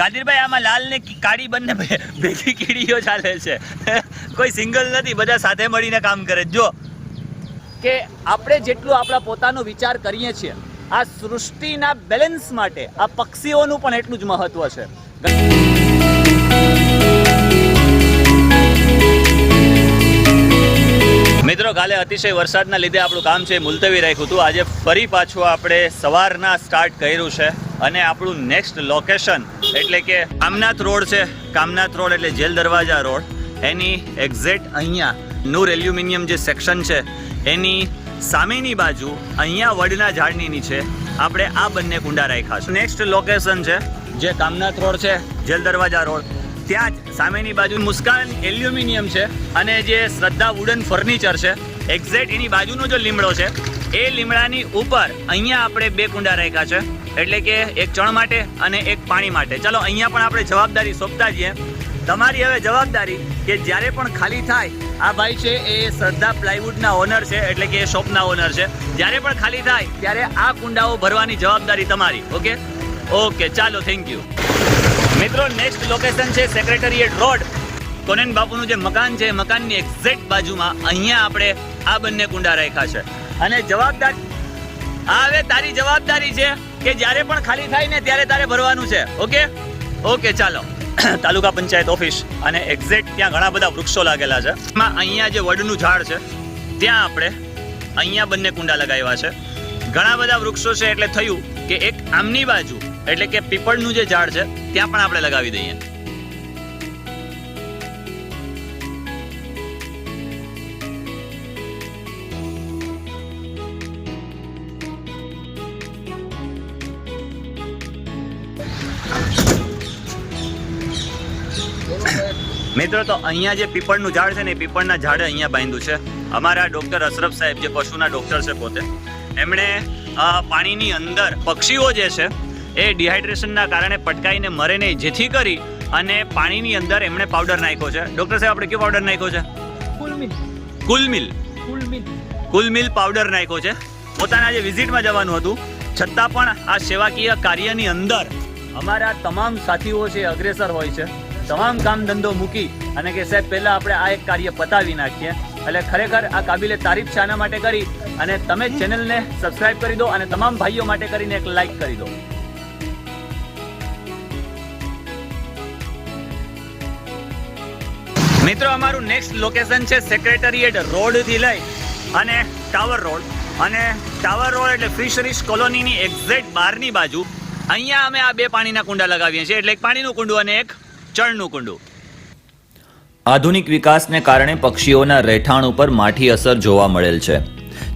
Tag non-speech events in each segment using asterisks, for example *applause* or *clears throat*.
કાદિરભાઈ આમાં લાલ ને કાળી બંને ભેગી કીડીઓ ચાલે છે. કોઈ સિંગલ નથી, બધા સાથે મળીને કામ કરે. જો, કે આપણે જેટલું આપણા પોતાનો વિચાર કરીએ છીએ, આ સૃષ્ટિના બેલેન્સ માટે આ પક્ષીઓનું પણ એટલું જ મહત્વ છે. મિત્રો, કાલે અતિશય વરસાદના લીધે આપણું કામ છે મુલતવી રાખ્યું હતું. આજે ફરી પાછું આપણે સવારના સ્ટાર્ટ કર્યું છે અને આપણું નેક્સ્ટ લોકેશન એટલે કે કામનાથ રોડ છે. કામનાથ રોડ એટલે જેલ દરવાજા રોડ. એની એક્ઝેક્ટ અહીંયા નૂર એલ્યુમિનિયમ જે સેક્શન છે, એની સામેની બાજુ અહીંયા વડના ઝાડની નીચે આપણે આ બંને કુંડા રાખ્યા છે. નેક્સ્ટ લોકેશન છે, જે કામનાથ રોડ છે, જેલ દરવાજા રોડ. ત્યાં જ સામેની બાજુ મુસ્કાન એલ્યુમિનિયમ છે અને જે શ્રદ્ધા વુડન ફર્નિચર છે એક્ઝેક્ટ એની બાજુનો જો લીમડો છે, એ લીમડાની ઉપર અહીંયા આપણે બે કુંડા રાખ્યા છે, એટલે કે એક ચણ માટે અને એક પાણી માટે. ચલો અહીંયા પણ આપણે જવાબદારી સોંપતા જઈએ તમારી હવે જવાબદારી કે જ્યારે પણ ખાલી થાય, આ ભાઈ છે એ શ્રદ્ધા પ્લાયવુડના ઓનર છે, એટલે કે એ શોપના ઓનર છે. જ્યારે પણ ખાલી થાય, ત્યારે આ કુંડાઓ ભરવાની જવાબદારી તમારી, ઓકે? ઓકે, ચાલો થેન્ક યુ મિત્રો નેક્સ્ટ લોકેશન છે સેક્રેટરીએટ રોડ કોનેન બાપુનું જે મકાન છે, મકાનની એક્ઝેક્ટ બાજુમાં અહીંયા આપણે આ બંને કુંડા રાખ્યા છે. અને જવાબદાર આ હવે તારી જવાબદારી છે કે જ્યારે પણ ખાલી થાય ને ત્યારે તારે ભરવાનું છે. ઓકે? ઓકે, ચાલો. *clears throat* તાલુકા પંચાયત ઓફિસ અને એક્ઝેક્ટ ત્યાં ઘણા બધા વૃક્ષો લાગેલા છે. એમાં અહીંયા જે વડનું ઝાડ છે, ત્યાં આપણે અહીંયા બંને કુંડા લગાવ્યા છે. ઘણા બધા વૃક્ષો છે એટલે થયું કે એક આમની બાજુ એટલે કે પીપળનું જે ઝાડ છે, ત્યાં પણ આપણે લગાવી દઈએ. મિત્રો, તો અહીંયા જે પીપળનું ઝાડ છે ને પીપળના ઝાડે અહીંયા બાંધ્યું છે. અમારા ડોક્ટર અશરફ સાહેબ, જે પશુના ડોક્ટર છે પોતે, એમણે પાણીની અંદર પક્ષીઓ જે છે એ ડિહાઇડ્રેશનના કારણે પટકાઈને મરે નહીં જેથી કરી અને પાણીની અંદર એમણે પાવડર નાખ્યો છે. ડોક્ટર સાહેબ આપણે કયો પાવડર નાખ્યો છે? કુલમિલ કુલમિલ કુલમિલ પાવડર નાખ્યો છે. પોતાના જે વિઝિટમાં જવાનું હતું. છતાં પણ આ સેવાકીય કાર્યની અંદર અમારા તમામ સાથીઓ છે અગ્રેસર હોય છે. તમામ કામ ધંધો મૂકી અને કે સાહેબ પહેલા આપણે આ એક કાર્ય પતાવી નાખીએ. એટલે ખરેખર આ કાબિલે તારીફ આના માટે કરી અને તમે ચેનલને સબસ્ક્રાઇબ કરી દો અને તમામ ભાઈઓ માટે કરીને એક લાઇક કરી દો. મિત્રો, અમારું નેક્સ્ટ લોકેશન છે સેક્રેટરીએટ રોડથી લઈ અને ટાવર રોડ અને ટાવર રોડ એટલે ફિશરીઝ કોલોનીની એક્ઝેક્ટ બહારની બાજુ. અહીંયા અમે આ બે પાણીના કુંડા લગાવીએ છીએ. એટલે એક પાણીનું કુંડું અને એક ચણનું કુંડું. આધુનિક વિકાસને કારણે પક્ષીઓના રહેઠાણ ઉપર માઠી અસર જોવા મળેલ છે.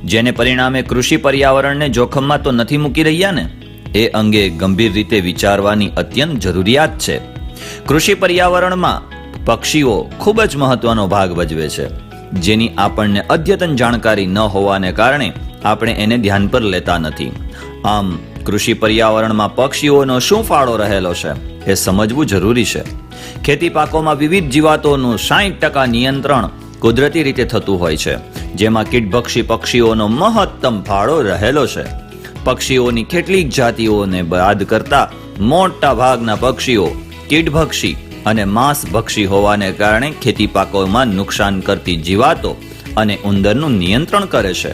જેને પરિણામે કૃષિ પર્યાવરણને જોખમમાં તો નથી મૂકી રહ્યા ને? એ અંગે ગંભીર રીતે વિચારવાની અત્યંત જરૂરિયાત છે. કૃષિ પર્યાવરણમાં પક્ષીઓ ખૂબ જ મહત્વનો ભાગ ભજવે છે, જેની આપણને અદ્યતન જાણકારી ન હોવાને કારણે આપણે એને ધ્યાન પર લેતા નથી. આમ, કૃષિ પર્યાવરણમાં પક્ષીઓનો શું ફાળો રહેલો છે, એ સમજવું જરૂરી છે. ખેતી પાકોમાં વિવિધ જીવાતોનું સાહીઠ ટકા નિયંત્રણ કુદરતી રીતે થતું હોય છે, જેમાં કીટભક્ષી પક્ષીઓનો મહત્તમ ફાળો રહેલો છે. પક્ષીઓની કેટલીક જાતિઓને બાદ કરતા મોટા ભાગના પક્ષીઓ કીટભક્ષી અને માંસભક્ષી હોવાને કારણે ખેતી પાકોમાં નુકસાન કરતી જીવાતો અને ઉંદરનું નિયંત્રણ કરે છે.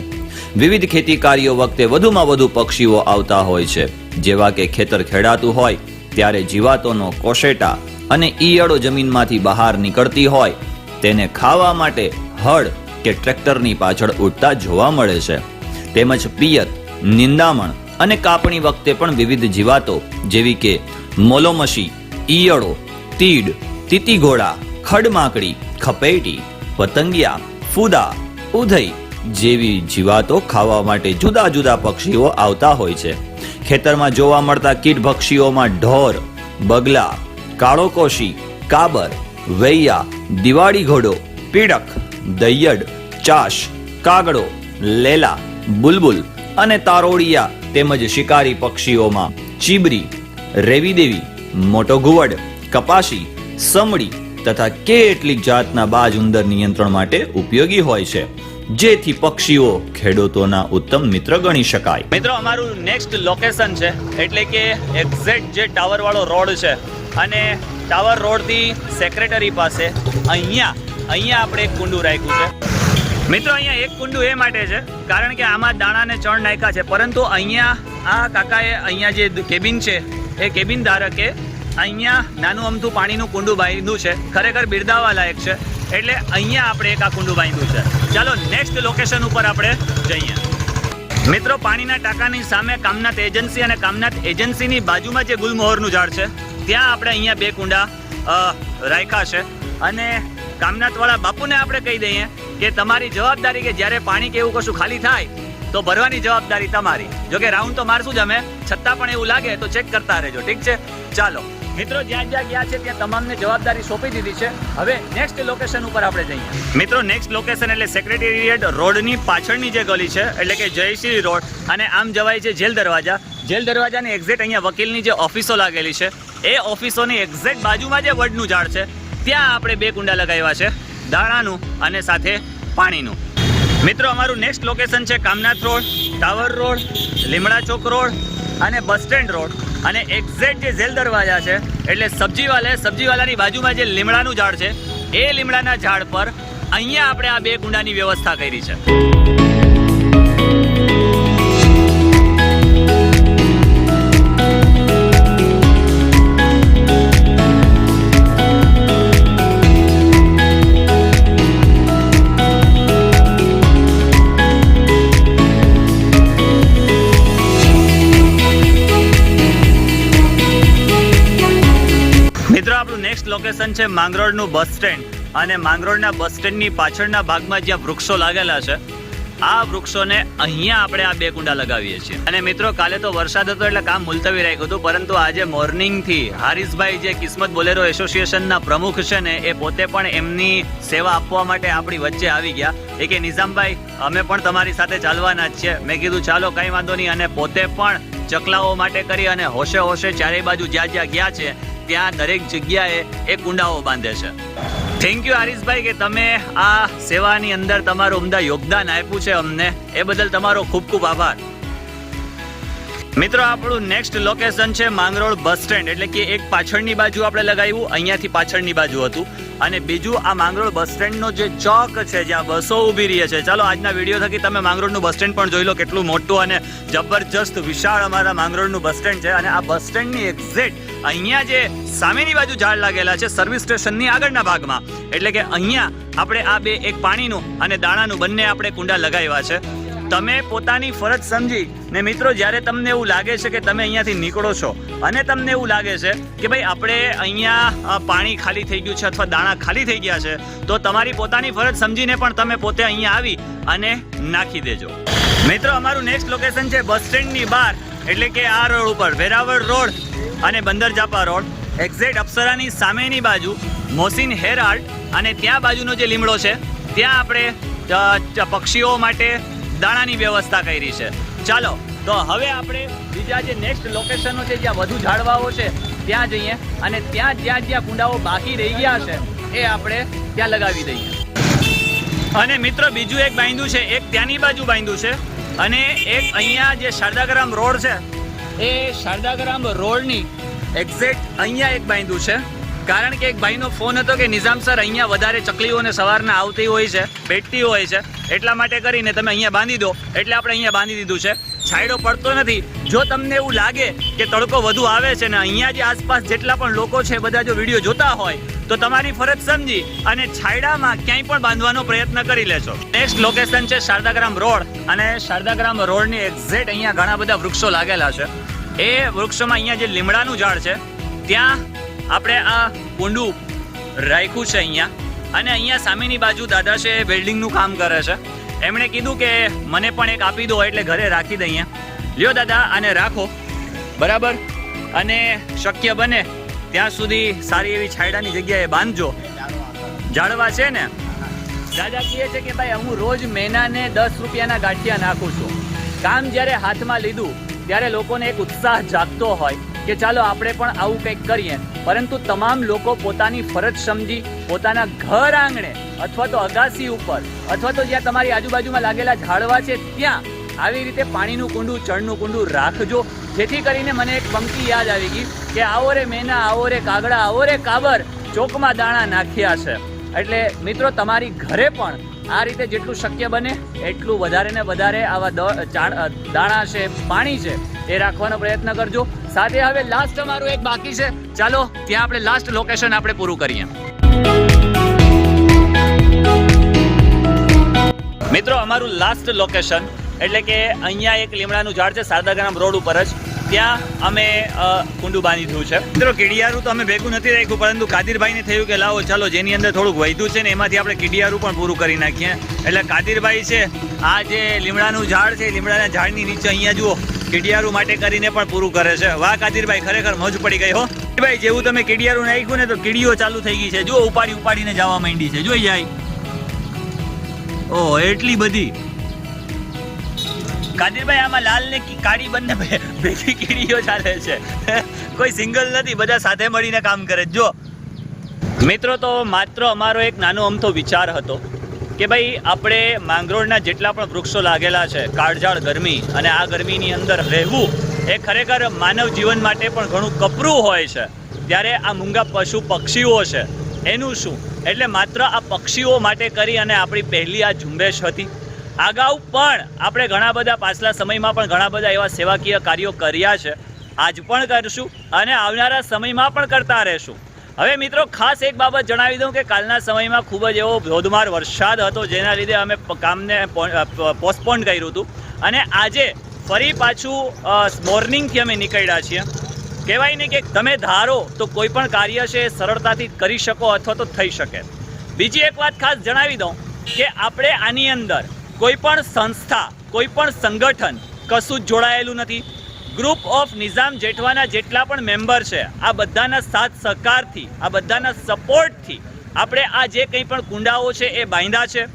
વિવિધ ખેતી કાર્યો વખતે વધુમાં વધુ પક્ષીઓ આવતા હોય છે. જેવા કે ખેતર ખેડાતું હોય, ત્યારે જીવાતોનો કોશેટા અને ઈયળો જમીનમાંથી બહાર નીકળતી હોય, તેને ખાવા માટે હળ કે ટ્રેક્ટરની પાછળ ઉડતા જોવા મળે છે. તેમજ પિયત, નિંદામણ અને કાપણી વખતે પણ વિવિધ જીવાતો, જેવી કે મોલોમશી ઈયળો તીડ તીતીઘોડા ખડમાકડી, ખપેટી, પતંગિયા, ફૂદા, ઉધઈ જેવી જીવાતો ખાવા માટે જુદા જુદા પક્ષીઓ આવતા હોય છે. ખેતરમાં જોવા મળતા કીટ પક્ષીઓમાં ઢોર, બગલા, કાળોકોશી, કાબર, વૈયા, દિવાળી ઘોડો, પીડક, દૈયડ, ચાશ, કાગડો, લેલા, બુલબુલ અને તારોડિયા તેમજ શિકારી પક્ષીઓમાં ચીબરી રેવીદેવી મોટો ઘુવડ કપાસી, સમડી તથા કેટલીક જાતના બાજ ઉંદર નિયંત્રણ માટે ઉપયોગી હોય છે, જેથી પક્ષીઓ ખેડૂતોના ઉત્તમ મિત્ર ગણી શકાય. મિત્રો, અમારું નેક્સ્ટ લોકેશન છે, એટલે કે એક્ઝેક્ટ જે ટાવર વાળો રોડ છે, અને ટાવર રોડથી સેક્રેટરી પાસે અહીંયા અહીંયા આપણે એક કુંડું રાખ્યું છે. મિત્રો, અહીંયા એક કુંડું એ માટે છે, કારણ કે આમાં દાણાને ચણ નાખ્યા છે, પરંતુ અહીંયા આ કાકાએ અહીંયા જે કેબિન છે, એ કેબિન ધારકે અહીંયા નાનું અમથું પાણીનું કુંડું બાંધ્યું છે. ખરેખર બિરદાવા લાયક છે. એટલે અહીંયા આપણે એક આ કુંડું બાંધ્યું છે. ચાલો નેક્સ્ટ લોકેશન ઉપર આપણે જઈએ. મિત્રો, પાણીના ટાંકાની સામે કામનાથ એજન્સી અને કામનાથ એજન્સીની બાજુમાં જે ગુલમોહરનું ઝાડ છે, ત્યાં આપણે અહીંયા બે કુંડા રાખ્યા છે. અને કામનાથવાળા બાપુને આપણે કહી દઈએ કે તમારી જવાબદારી કે જ્યારે પાણી કે એવું કશું ખાલી થાય, તો ભરવાની જવાબદારી તમારી. જો કે રાઉન્ડ તો મારશું જ અમે, છતાં પણ એવું લાગે તો ચેક કરતા રહેજો. ઠીક છે? ચાલો. મિત્રો, જ્યાં જ્યાં ગયા છે, ત્યાં તમામને જવાબદારી સોંપી દીધી છે. હવે નેક્સ્ટ લોકેશન ઉપર આપણે જઈએ. મિત્રો નેક્સ્ટ લોકેશન એટલે સેક્રેટેરિયેટ રોડની પાછળની જે ગલી છે, એટલે કે જયશ્રી રોડ, અને આમ જવાય છે જેલ દરવાજા. જેલ દરવાજાની એક્ઝેક્ટ અહીંયા વકીલની જે ઓફિસો લાગેલી છે, એ ઓફિસોની એક્ઝેક્ટ બાજુમાં જે વડનું ઝાડ છે, ત્યાં આપણે બે કુંડા લગાવ્યા છે, દાણાનું અને સાથે પાણીનું. મિત્રો, અમારું નેક્સ્ટ લોકેશન છે કામનાથ રોડ, ટાવર રોડ, લીમડા ચોક રોડ, અને બસ સ્ટેન્ડ રોડ. અને એક્ઝેક્ટ જે જેલ દરવાજા છે, એટલે સબ્જીવાલે, સબ્જીવાલાની બાજુમાં જે લીમડાનું ઝાડ છે, એ લીમડાના ઝાડ પર અહીંયા આપણે આ બે કુંડાની વ્યવસ્થા કરી છે. લોકેશન છે માંગરોળનું બસ સ્ટેન્ડ. અને માંગરોળના બસ સ્ટેન્ડની પાછળના ભાગમાં જ્યાં વૃક્ષો લાગેલા છે, આ વૃક્ષોને અહીંયા આપણે આ બે કુંડા લગાવીએ છીએ. અને મિત્રો, કાલે તો વરસાદ હતો એટલે કામ મુલતવી રાખ્યું હતું, પરંતુ આજે મોર્નિંગથી હારીસભાઈ જે કિસ્મત બોલેરો એસોસિએશનના પ્રમુખ છે ને, એ પોતે પણ એમની સેવા આપવા માટે આપણી વચ્ચે આવી ગયા. એ કે, નિઝામભાઈ, અમે પણ તમારી સાથે ચાલવાના જ છીએ. મેં કીધું, ચાલો, કંઈ વાંધો નહીં. અને પોતે પણ ચકલાઓ માટે કરી અને હોશે હોશે ચારેય બાજુ જ્યાં જ્યાં ગયા છે ત્યાં દરેક જગ્યાએ એ કુંડાઓ બાંધે છે. થેન્ક યુ હરીશભાઈ, કે તમે આ સેવાની અંદર તમારું ઉમદા યોગદાન આપ્યું છે અમને. એ બદલ તમારો ખૂબ ખૂબ આભાર. મિત્રો, આપણું નેક્સ્ટ લોકેશન છે માંગરોળ બસ સ્ટેન્ડ. એટલે કે એક પાછળની બાજુ આપણે લગાવ્યું, અહીંયાથી પાછળની બાજુ હતું. અને બીજું, આ માંગરોળ બસ સ્ટેન્ડનો જે ચોક છે, જ્યાં બસો ઊભી રહી છે. ચાલો, આજના વીડિયો થકી તમે માંગરોળનું બસ સ્ટેન્ડ પણ જોઈ લો, કેટલું મોટું અને જબરજસ્ત વિશાળ અમારા માંગરોળનું બસ સ્ટેન્ડ છે. અને આ બસ સ્ટેન્ડની એક્ઝેક્ટ અહીંયા જે સામેની બાજુ ઝાડ લાગેલા છે સર્વિસ સ્ટેશનની આગળના ભાગમાં. એટલે કે અહીંયા આપણે આ બે એક પાણીનું અને દાણાનું બંને આપણે કુંડા લગાવ્યા છે. તમે પોતાની ફરજ સમજી ને મિત્રો જ્યારે તમને એવું લાગે છે કે તમે અહીંયાથી નીકળો છો, અને તમને એવું લાગે છે કે ભાઈ આપણે અહીંયા પાણી ખાલી થઈ ગયું છે અથવા દાણા ખાલી થઈ ગયા છે, તો તમારી પોતાની ફરજ સમજીને પણ તમે પોતે અહીંયા આવી અને નાખી દેજો. મિત્રો, અમારું નેક્સ્ટ લોકેશન છે બસ સ્ટેન્ડની બહાર, એટલે કે આ રોડ ઉપર, વેરાવળ રોડ. અને બંદર જાપા રોડ, એક્ઝેટ અપ્સરાની સામેની બાજુ, મોસીન હેરાલ્ડ અને ત્યાં બાજુનો જે લીમડો છે, ત્યાં આપણે પક્ષીઓ માટે દાણાની વ્યવસ્થા કરી છે. ચાલો, તો હવે આપણે બીજા જે નેક્સ્ટ લોકેશનો છે જ્યાં વધુ ઝાડવાઓ છે, ત્યાં જઈએ અને ત્યાં જ્યાં જ્યાં કુંડાઓ બાકી રહી ગયા છે, એ આપણે ત્યાં લગાવી દઈએ. અને મિત્ર, બીજું એક બાંધ્યું છે, એક ત્યાંની બાજુ બાંધ્યું છે, અને એક અહીંયા જે શારદાગ્રામ રોડ છે એ શારદાગ્રામ રોડની. એક્ઝેક્ટ અહીંયા એક બાંધ્યું છે. કારણ કે એક ભાઈનો ફોન હતો કે નિઝામ સર અહીંયા વધારે ચકલીઓને સવારના આવતી હોય છે, બેઠતી હોય છે, એટલા માટે કરીને તમે અહીંયા બાંધી દો. એટલે આપણે અહીંયા બાંધી દીધું છે. છાંયડો પડતો નથી. જો તમને એવું લાગે કે તડકો વધુ આવે છે ને અહીંયા જે આસપાસ જેટલા પણ લોકો છે, બધા જો વીડિયો જોતા હોય, તો તમારી ફરજ સમજી અને છાંયડામાં ક્યાંય પણ બાંધવાનો પ્રયત્ન કરી લેશો નેક્સ્ટ લોકેશન છે શારદાગ્રામ રોડ. અને શારદાગ્રામ રોડની એક્ઝેક્ટ અહીંયા ઘણા બધા વૃક્ષો લાગેલા છે. એ વૃક્ષોમાં અહીંયા જે લીમડાનું ઝાડ છે, ત્યાં આપણે આ કુંડું રાખ્યું છે અહીંયા. અને અહીંયા સામેની બાજુ દાદા છે વેલ્ડિંગનું કામ કરે છે. એમણે કીધું કે મને પણ એક આપી દો, એટલે ઘરે રાખી દઈએ. લ્યો દાદા, આને રાખો. બરાબર? અને શક્ય બને ત્યાં સુધી સારી એવી છાયડાની જગ્યાએ બાંધજો. ઝાડવા છે ને? દાદા કહે છે કે ભાઈ, હું રોજ મહિનાને દસ રૂપિયાના ગાંઠિયા નાખું છું. કામ જ્યારે હાથમાં લીધું ત્યારે લોકોને એક ઉત્સાહ જાગતો હોય કે ચાલો આપણે પણ આવું કંઈક કરીએ. પરંતુ તમામ લોકો પોતાની ફરજ સમજી, પોતાના ઘર આંગણે અથવા તો અગાસી ઉપર અથવા તો જ્યાં તમારી આજુબાજુમાં લાગેલા ઝાડવા છે, ત્યાં આવી રીતે પાણીનું કુંડું, ચણનું કુંડું રાખજો. જેથી કરીને મને એક પંક્તિ યાદ આવી ગઈ કે આવો રે મેના, આવો રે કાગડા, આવો રે કાબર ચોકમાં દાણા નાખ્યા છે. એટલે મિત્રો, તમારી ઘરે પણ આ રીતે જેટલું શક્ય બને, એટલું વધારે ને વધારે આવા દાણા છે, પાણી છે, એ રાખવાનો પ્રયત્ન કરજો. સાથે હવે લાસ્ટ અમારું એક બાકી છે. ચાલો, ત્યાં આપણે લાસ્ટ લોકેશન આપણે પૂરું કરીએ. મિત્રો, અમારું લાસ્ટ લોકેશન એટલે કે અહીંયા એક લીમડાનું ઝાડ છે સારદાગ્રામ રોડ ઉપર જ. ત્યાં અમે કુંડુ બાંધી દીધું છે. મિત્રો, કીડિયારું તો અમે ભેગું નથી રાખ્યું, પરંતુ કાદિરભાઈને થયું કે લાવો, ચાલો, જેની અંદર થોડુંક વૈધું છે ને એમાંથી આપણે કીડિયારું પણ પૂરું કરી નાખીએ. એટલે કાદિરભાઈ છે, આ જે લીમડાનું ઝાડ છે લીમડાના ઝાડની નીચે અહીંયા જુઓ, કીડિયારું માટે કરીને પણ પૂરું કરે છે. વાહ, કાદિરભાઈ, ખરેખર મોજ પડી ગઈ હો. ભાઈ જેવું તમે કીડિયારું નાખ્યું ને તો કીડીઓ ચાલુ થઈ ગઈ છે. જુઓ ઉપાડી ઉપાડીને જવા માંડી છે. જોઈ જાય. ઓહ, એટલી બધી. કાદિરભાઈ આમાં લાલ ને કાળી બંને ભેગી કીડીઓ ચાલે છે. કોઈ સિંગલ નથી, બધા સાથે મળીને કામ કરે. જો. મિત્રો, તો માત્ર અમારો એક નાનો અમથો વિચાર હતો કે ભાઈ, આપણે માંગરોળના જેટલા પણ વૃક્ષો લાગેલા છે, કાળઝાળ ગરમી અને આ ગરમીની અંદર રહેવું, એ ખરેખર માનવ જીવન માટે પણ ઘણું કપરું હોય છે. ત્યારે આ મૂંગા પશુ પક્ષીઓ છે. એનું શું? એટલે માત્ર આ પક્ષીઓ માટે કરી અને આપણી પહેલી આ ઝુંબેશ હતી. અગાઉ પણ આપણે ઘણા બધા પાછલા સમયમાં પણ ઘણા બધા એવા સેવાકીય કાર્યો કર્યા છે. આજ પણ કરશું અને આવનારા સમયમાં પણ કરતા રહેશું. હવે મિત્રો ખાસ એક બાબત જણાવી દઉં કે કાલના સમયમાં ખૂબ જ એવો ધોધમાર વરસાદ હતો જેના લીધે અમે કામને પોસ્ટપોન કર્યું હતું. અને આજે ફરી પાછું મોર્નિંગથી અમે નીકળ્યા છીએ. કહેવાય ને કે તમે ધારો તો કોઈ પણ કાર્ય છે એ સરળતાથી કરી શકો અથવા તો થઈ શકે. બીજી એક વાત ખાસ જણાવી દઉં કે આપણે આની અંદર કોઈ પણ સંસ્થા કોઈ પણ સંગઠન કશું જ જોડાયેલું નથી. ગ્રુપ ઓફ નિઝામ જેઠવાના જેટલા પણ મેમ્બર છે, આ બધાના સાથ સહકારથી, આ બધાના સપોર્ટથી આપણે આ જે કંઈ પણ કુંડાઓ છે એ બાંધ્યા છે.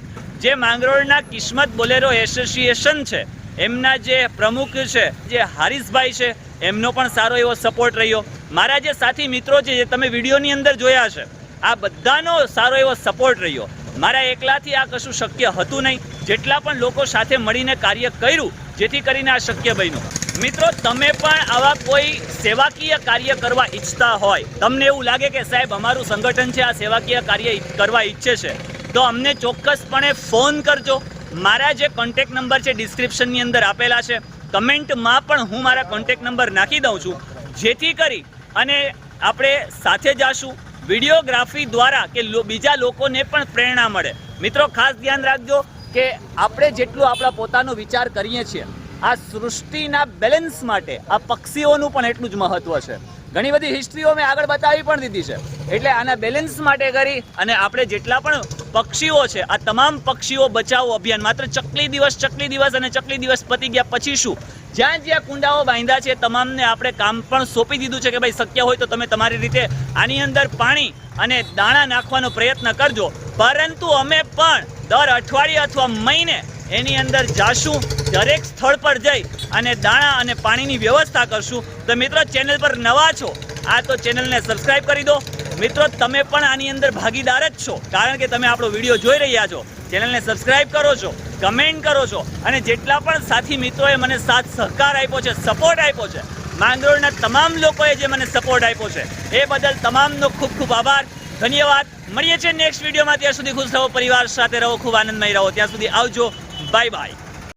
જે માંગરોળના કિસ્મત બોલેરો એસોસિએશન છે, એમના જે પ્રમુખ છે, જે હારીસભાઈ છે, એમનો પણ સારો એવો સપોર્ટ રહ્યો. મારા જે સાથી મિત્રો છે, જે તમે વિડીયોની અંદર જોયા છે, આ બધાનો સારો એવો સપોર્ટ રહ્યો. મારા એકલાથી આ કશું શક્ય હતું નહીં. જેટલા પણ લોકો સાથે મળીને કાર્ય કર્યું, જેથી કરીને આ શક્ય બન્યું. મિત્રો, તમે પણ આવા કોઈ સેવાકીય કાર્ય કરવા ઈચ્છતા હોય. તમને એવું લાગે કે સાહેબ, અમારું સંગઠન છે, આ સેવાકીય કાર્ય કરવા ઈચ્છે છે, તો અમને ચોક્કસપણે ફોન કરજો. મારા જે કોન્ટેક નંબર છે ડિસ્ક્રિપ્શનની અંદર આપેલા છે. કમેન્ટમાં પણ હું મારા કોન્ટેક નંબર નાખી દઉં છું. જેથી કરી અને આપણે સાથે જાશું. વિડીયોગ્રાફી દ્વારા કે બીજા લોકોને પણ પ્રેરણા મળે. મિત્રો, ખાસ ધ્યાન રાખજો કે આપણે જેટલું આપણા પોતાનો વિચાર કરીએ છીએ, આ સૃષ્ટિના બેલેન્સ માટે, આ પક્ષીઓનું પણ એટલું જ મહત્વ છે. ઘણી બધી હિસ્ટ્રીઓ મેં આગળ બતાવી પણ દીધી છે. એટલે આના બેલેન્સ માટે કરી અને આપણે જેટલા પણ પક્ષીઓ છે, આ તમામ પક્ષીઓ બચાવો અભિયાન. માત્ર ચકલી દિવસ ચકલી દિવસ અને ચકલી દિવસ પતી ગયા. પછી શું? જ્યાં જ્યાં કુંડાઓ બાંધ્યા છે, તમામને આપણે કામ પણ સોંપી દીધું છે કે ભાઈ શક્ય હોય તો તમે તમારી રીતે આની અંદર પાણી અને દાણા નાખવાનો પ્રયત્ન કરજો. પરંતુ અમે પણ દર અઠવાડિયે અથવા મહિને એની અંદર જાશું, દરેક સ્થળ પર જઈ અને દાણા અને પાણીની વ્યવસ્થા કરશું. તો મિત્રો, ચેનલ પર નવા છો, આ તો ચેનલને સબસ્ક્રાઇબ કરી દો. મિત્રો, તમે પણ આની અંદર ભાગીદાર જ છો, કારણ કે તમે આપણો વીડિયો જોઈ રહ્યા છો. ચેનલને સબસ્ક્રાઇબ કરો છો, કમેન્ટ કરો છો અને જેટલા પણ સાથી મિત્રોએ મને સાથ સહકાર આપ્યો છે સપોર્ટ આપ્યો છે, માંગરોળના તમામ લોકોએ જે મને સપોર્ટ આપ્યો છે, એ બદલ તમામનો ખૂબ ખૂબ આભાર. ધન્યવાદ. મળીએ છીએ નેક્સ્ટ વિડીયોમાં ત્યાં સુધી ખુશ રહો, પરિવાર સાથે રહો, ખૂબ આનંદમય રહો. ત્યાં સુધી આવજો. Bye bye